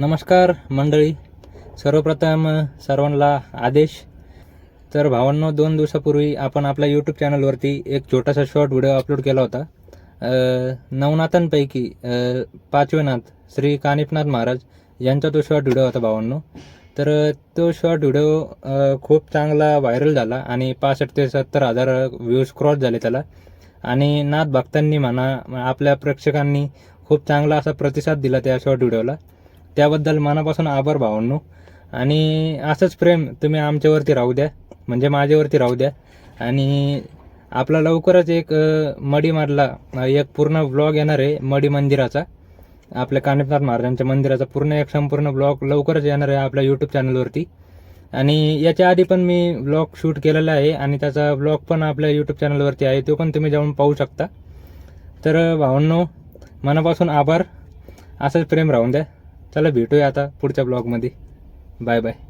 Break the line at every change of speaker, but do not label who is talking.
नमस्कार मंडळी. सर्वप्रथम सर्वांना आदेश. तर भावांनो दोन दिवसापूर्वी आपण आपल्या यूट्यूब चॅनलवरती एक छोटासा शॉर्ट व्हिडिओ अपलोड केला होता. नवनाथांपैकी पाचवे नाथ श्री कानिपनाथ महाराज यांचा तो शॉर्ट व्हिडिओ होता भावांनो. तर तो शॉर्ट व्हिडिओ खूप चांगला व्हायरल झाला आणि पासष्ट ते सत्तर हजार व्ह्यूज क्रॉस झाले त्याला. आणि नाथ भक्तांनी म्हणा आपल्या प्रेक्षकांनी खूप चांगला असा प्रतिसाद दिला त्या शॉर्ट व्हिडिओला त्याबद्दल मनापासून आभार भावांनो. आणि असंच प्रेम तुम्ही आमच्यावरती राहू द्या म्हणजे माझ्यावरती राहू द्या. आणि आपला लवकरच एक मडीमारला एक पूर्ण ब्लॉग येणार आहे मडी मंदिराचा. आपल्या कानिपनाथ महाराजांच्या मंदिराचा पूर्ण एक संपूर्ण ब्लॉग लवकरच येणार आहे आपल्या यूट्यूब चॅनलवरती आणि याच्या आधी पण मी ब्लॉग शूट केलेला आहे आणि त्याचा ब्लॉग पण आपल्या यूट्यूब चॅनलवरती आहे तो पण तुम्ही जाऊन पाहू शकता. तर भावांनो मनापासून आभार. असंच प्रेम राहून द्या. चला भेटूया आता पुढच्या ब्लॉगमध्ये. Bye bye.